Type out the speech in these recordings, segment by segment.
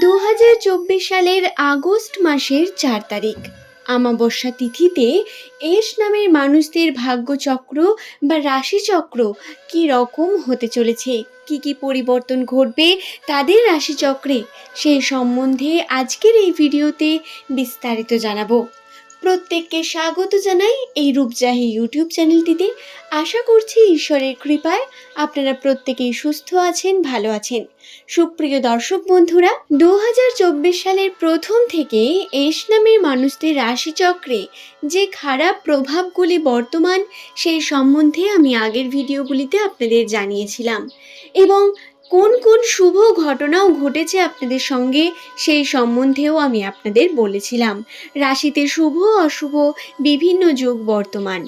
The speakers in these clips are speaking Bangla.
দু হাজার চব্বিশ সালের আগস্ট মাসের চার তারিখ। আমাবস্যা তিথিতে এস নামের মানুষদের ভাগ্যচক্র বা রাশিচক্র কি রকম হতে চলেছে? কি কি পরিবর্তন ঘটবে তাদের রাশিচক্রে? সেই সম্বন্ধে আজকের এই ভিডিওতে বিস্তারিত জানাব। প্রত্যেককে স্বাগত জানাই এই রূপজাহি ইউটিউব চ্যানেলটিতে। আশা করছি ঈশ্বরের কৃপায় আপনারা প্রত্যেকেই সুস্থ আছেন, ভালো আছেন। সুপ্রিয় দর্শক বন্ধুরা দু হাজার চব্বিশ সালের প্রথম থেকে এস নামের মানুষদের রাশিচক্রে যে খারাপ প্রভাবগুলি বর্তমান, সেই সম্বন্ধে আমি আগের ভিডিওগুলিতে আপনাদের জানিয়েছিলাম। এবং কোন কোন শুভ ঘটনাও ঘটেছে আপনাদের সঙ্গে সেই সম্বন্ধেও আমি আপনাদের বলেছিলাম। রাশিতে শুভ, অশুভ, বিভিন্ন যোগ বর্তমান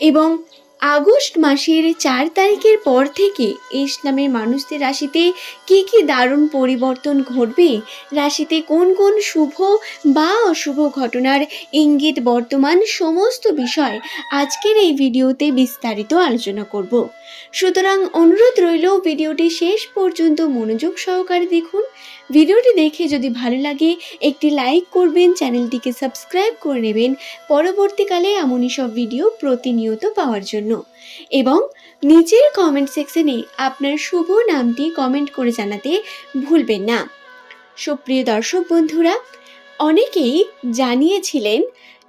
এবং আগস্ট মাসের চার তারিখের পর থেকে এস নামের মানুষদের রাশিতে কি কি দারুণ পরিবর্তন ঘটবে? রাশিতে কোন কোন শুভ বা অশুভ ঘটনার ইঙ্গিত বর্তমান সমস্ত বিষয় আজকের এই ভিডিওতে বিস্তারিত আলোচনা করব। সুতরাং অনুরোধ রইল ভিডিওটি শেষ পর্যন্ত মনোযোগ সহকারে দেখুন। ভিডিওটি দেখে যদি ভালো লাগে, একটি লাইক করবেন, চ্যানেলটিকে সাবস্ক্রাইব করে নেবেন পরবর্তীকালে এমনই সব ভিডিও প্রতিনিয়ত পাওয়ার জন্য। এবং নিচের কমেন্ট সেকশনে আপনার শুভ নামটি কমেন্ট করে জানাতে ভুলবেন না। সুপ্রিয় দর্শক বন্ধুরা, অনেকেই জানিয়েছিলেন,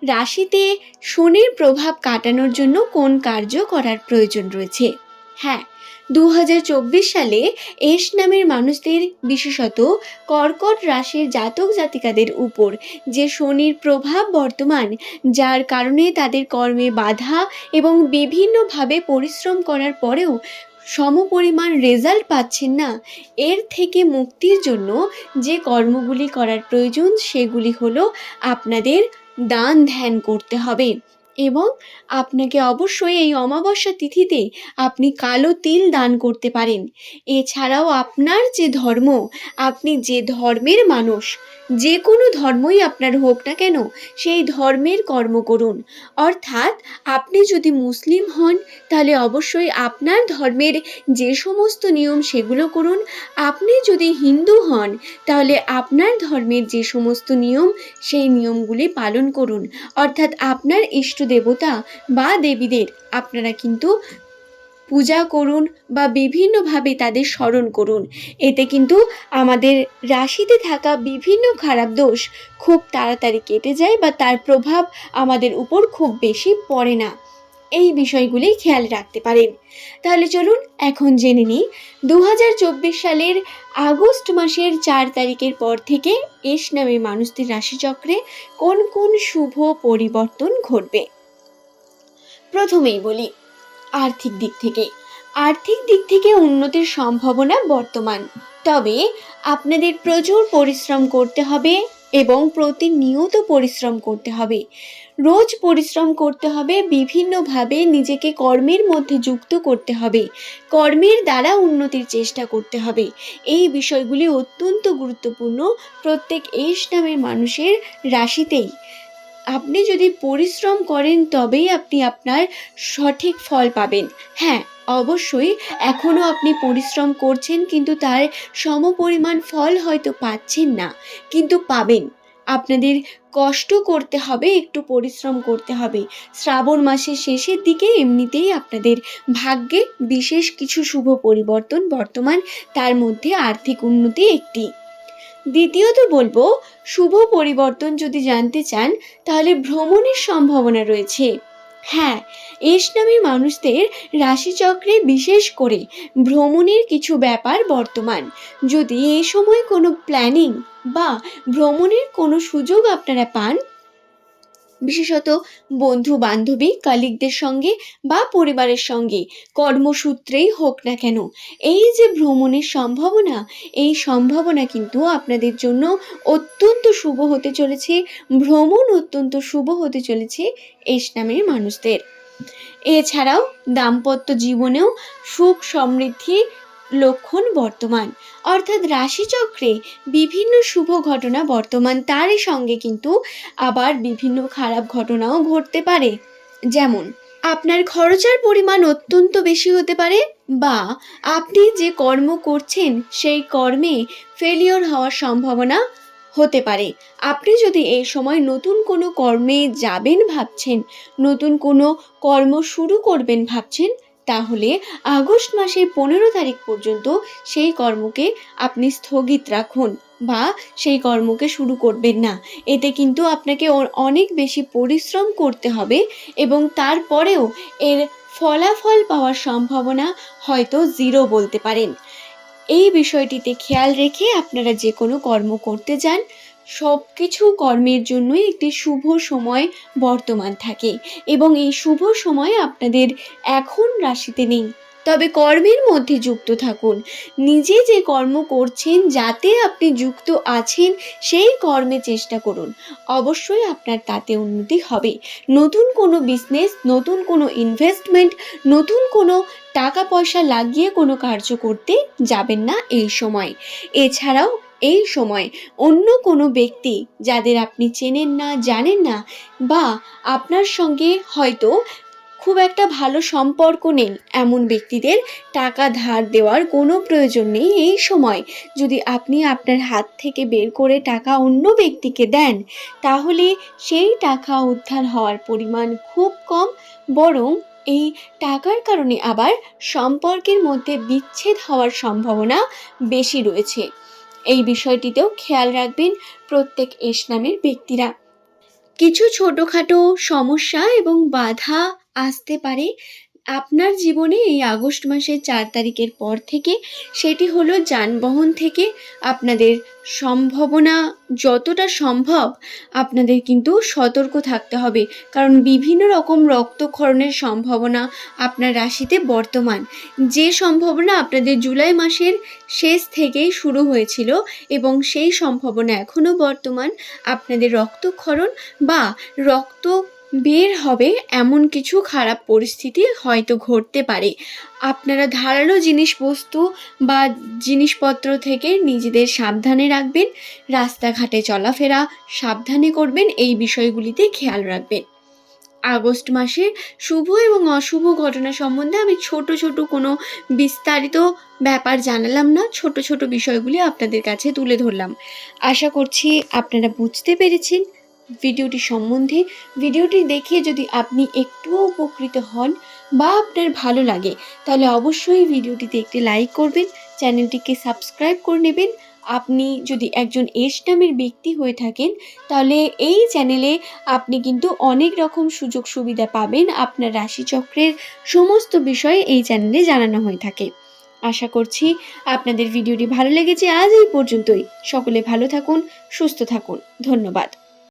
রাশিতে শনির প্রভাব কাটানোর জন্য কোন কার্য করার প্রয়োজন রয়েছে। হ্যাঁ দু হাজার চব্বিশ সালে এস নামের মানুষদের বিশেষত কর্কট রাশির জাতক জাতিকাদের উপর যে শনির প্রভাব বর্তমান, যার কারণে তাদের কর্মে বাধা এবং বিভিন্নভাবে পরিশ্রম করার পরেও সমপরিমাণ রেজাল্ট পাচ্ছেন না। এর থেকে মুক্তির জন্য যে কর্মগুলি করার প্রয়োজন, সেগুলি হলো আপনাদের দান ধ্যান করতে হবে। এবং আপনাকে অবশ্যই এই অমাবস্যা তিথিতে আপনি কালো তিল দান করতে পারেন। এছাড়াও আপনার যে ধর্ম, আপনি যে ধর্মের মানুষ, যে কোনো ধর্মই আপনার হোক না কেন, সেই ধর্মের কর্ম করুন। অর্থাৎ আপনি যদি মুসলিম হন, তাহলে অবশ্যই আপনার ধর্মের যে সমস্ত নিয়ম, সেগুলো করুন। আপনি যদি হিন্দু হন, তাহলে আপনার ধর্মের যে সমস্ত নিয়ম, সেই নিয়মগুলি পালন করুন। অর্থাৎ আপনার ইষ্ট দেবতা বা দেবীদের। আপনারা কিন্তু পূজা করুন বা বিভিন্নভাবে তাদের স্মরণ করুন। এতে কিন্তু আমাদের রাশিতে থাকা বিভিন্ন খারাপ দোষ খুব তাড়াতাড়ি কেটে যায় বা তার প্রভাব আমাদের উপর খুব বেশি পড়ে না। এই বিষয়গুলি খেয়াল রাখতে পারেন। তাহলে চলুন এখন জেনে নিই দু হাজার চব্বিশ সালের আগস্ট মাসের চার তারিখের পর থেকে এস নামের মানুষদের রাশিচক্রে কোন কোন শুভ পরিবর্তন ঘটবে? প্রথমেই বলি, আর্থিক দিক থেকে। আর্থিক দিক থেকে উন্নতির সম্ভাবনা বর্তমান। তবে আপনাদের প্রচুর পরিশ্রম করতে হবে এবং প্রতিনিয়ত পরিশ্রম করতে হবে। রোজ পরিশ্রম করতে হবে, বিভিন্নভাবে নিজেকে কর্মের মধ্যে যুক্ত করতে হবে। কর্মের দ্বারা উন্নতির চেষ্টা করতে হবে। এই বিষয়গুলি অত্যন্ত গুরুত্বপূর্ণ। প্রত্যেক এস নামের মানুষের রাশিতেই। আপনি যদি পরিশ্রম করেন, তবেই আপনি আপনার সঠিক ফল পাবেন। হ্যাঁ অবশ্যই এখনও আপনি পরিশ্রম করছেন, কিন্তু তার সমপরিমাণ ফল হয়তো পাচ্ছেন না। কিন্তু পাবেন। আপনাদের কষ্ট করতে হবে, একটু পরিশ্রম করতে হবে। শ্রাবণ মাসের শেষের দিকে এমনিতেই আপনাদের ভাগ্যে বিশেষ কিছু শুভ পরিবর্তন বর্তমান, তার মধ্যে আর্থিক উন্নতি একটি। দ্বিতীয়ত বলব, শুভ পরিবর্তন যদি জানতে চান, তাহলে ভ্রমণের সম্ভাবনা রয়েছে। হ্যাঁ এস নামী মানুষদের রাশিচক্রে বিশেষ করে ভ্রমণের কিছু ব্যাপার বর্তমান। যদি এ সময় কোনো প্ল্যানিং বা ভ্রমণের কোনো সুযোগ আপনারা পান বিশেষত বন্ধু বান্ধবী কালিকদের সঙ্গে বা পরিবারের সঙ্গে। কর্মসূত্রেই হোক না কেন, এই যে ভ্রমণের সম্ভাবনা, এই সম্ভাবনা কিন্তু আপনাদের জন্য অত্যন্ত শুভ হতে চলেছে, ভ্রমণ অত্যন্ত শুভ হতে চলেছে এস নামের মানুষদের। এছাড়াও দাম্পত্য জীবনেও সুখ সমৃদ্ধি লক্ষণ বর্তমান। অর্থাৎ রাশিচক্রে বিভিন্ন শুভ ঘটনা বর্তমান, তারই সঙ্গে কিন্তু আবার বিভিন্ন খারাপ ঘটনাও ঘটতে পারে। যেমন, আপনার খরচার পরিমাণ অত্যন্ত বেশি হতে পারে বা আপনি যে কর্ম করছেন, সেই কর্মে ফেলিওর হওয়ার সম্ভাবনা হতে পারে। আপনি যদি এই সময় নতুন কোনো কর্মে যাবেন ভাবছেন, নতুন কোনো কর্ম শুরু করবেন ভাবছেন তাহলে আগস্ট মাসের পনেরো তারিখ পর্যন্ত সেই কর্মকে আপনি স্থগিত রাখুন বা সেই কর্মকে শুরু করবেন না। এতে কিন্তু আপনাকে অনেক বেশি পরিশ্রম করতে হবে এবং তারপরেও এর ফলাফল পাওয়ার সম্ভাবনা হয়তো জিরো বলতে পারেন। এই বিষয়টিতে খেয়াল রেখে আপনারা যে কোনো কর্ম করতে যান। সব কিছু কর্মের জন্যই একটি শুভ সময় বর্তমান থাকে এবং এই শুভ সময় আপনাদের এখন রাশিতে নেই। তবে কর্মের মধ্যে যুক্ত থাকুন। নিজে যে কর্ম করছেন, যাতে আপনি যুক্ত আছেন, সেই কর্মে চেষ্টা করুন। অবশ্যই আপনার তাতে উন্নতি হবে। নতুন কোনো বিজনেস নতুন কোনো ইনভেস্টমেন্ট নতুন কোনো টাকা পয়সা লাগিয়ে কোনো কার্য করতে যাবেন না এই সময়। এছাড়াও এই সময় অন্য কোনো ব্যক্তি যাদের আপনি চেনেন না, জানেন না বা আপনার সঙ্গে হয়তো খুব একটা ভালো সম্পর্ক নেই, এমন ব্যক্তিদের টাকা ধার দেওয়ার কোনো প্রয়োজন নেই। এই সময় যদি আপনি আপনার হাত থেকে বের করে টাকা অন্য ব্যক্তিকে দেন, তাহলে সেই টাকা উদ্ধার হওয়ার পরিমাণ খুব কম। বরং এই টাকার কারণে আবার সম্পর্কের মধ্যে বিচ্ছেদ হওয়ার সম্ভাবনা বেশি রয়েছে। এই বিষয়টিতেও খেয়াল রাখবেন প্রত্যেক এস নামের ব্যক্তিরা। কিছু ছোটোখাটো সমস্যা এবং বাধা আসতে পারে আপনার জীবনে এই আগস্ট মাসের চার তারিখের পর থেকে সেটি হলো যানবাহন থেকে আপনাদের সম্ভাবনা যতটা সম্ভব আপনাদের কিন্তু সতর্ক থাকতে হবে। কারণ বিভিন্ন রকম রক্তক্ষরণের সম্ভাবনা আপনার রাশিতে বর্তমান। যে সম্ভাবনা আপনাদের জুলাই মাসের শেষ থেকেই শুরু হয়েছিল এবং সেই সম্ভাবনা এখনও বর্তমান, আপনাদের রক্তক্ষরণ বা রক্ত বের হবে এমন কিছু খারাপ পরিস্থিতি হয়তো ঘটতে পারে। আপনারা ধারালো জিনিসবস্তু বা জিনিসপত্র থেকে নিজেদের সাবধানে রাখবেন, রাস্তাঘাটে চলাফেরা সাবধানে করবেন, এই বিষয়গুলিতে খেয়াল রাখবেন। আগস্ট মাসে শুভ এবং অশুভ ঘটনা সম্বন্ধে আমি ছোট ছোট কোনো বিস্তারিত ব্যাপার জানালাম না, ছোট ছোট বিষয়গুলি আপনাদের কাছে তুলে ধরলাম। আশা করছি আপনারা বুঝতে পেরেছেন। ভিডিওটি সম্বন্ধে ভিডিওটি দেখে যদি আপনি একটুও উপকৃত হন বা আপনার ভালো লাগে, তাহলে অবশ্যই ভিডিওটিতে একটি লাইক করবেন, চ্যানেলটিকে সাবস্ক্রাইব করে নেবেন। আপনি যদি একজন এস নামের ব্যক্তি হয়ে থাকেন, তাহলে এই চ্যানেলে আপনি কিন্তু অনেক রকম সুযোগ সুবিধা পাবেন আপনার রাশিচক্রের সমস্ত বিষয়ে এই চ্যানেলে জানানো হয়ে থাকে। আশা করছি আপনাদের ভিডিওটি ভালো লেগেছে। আজ এই পর্যন্তই। সকলে ভালো থাকুন, সুস্থ থাকুন। ধন্যবাদ।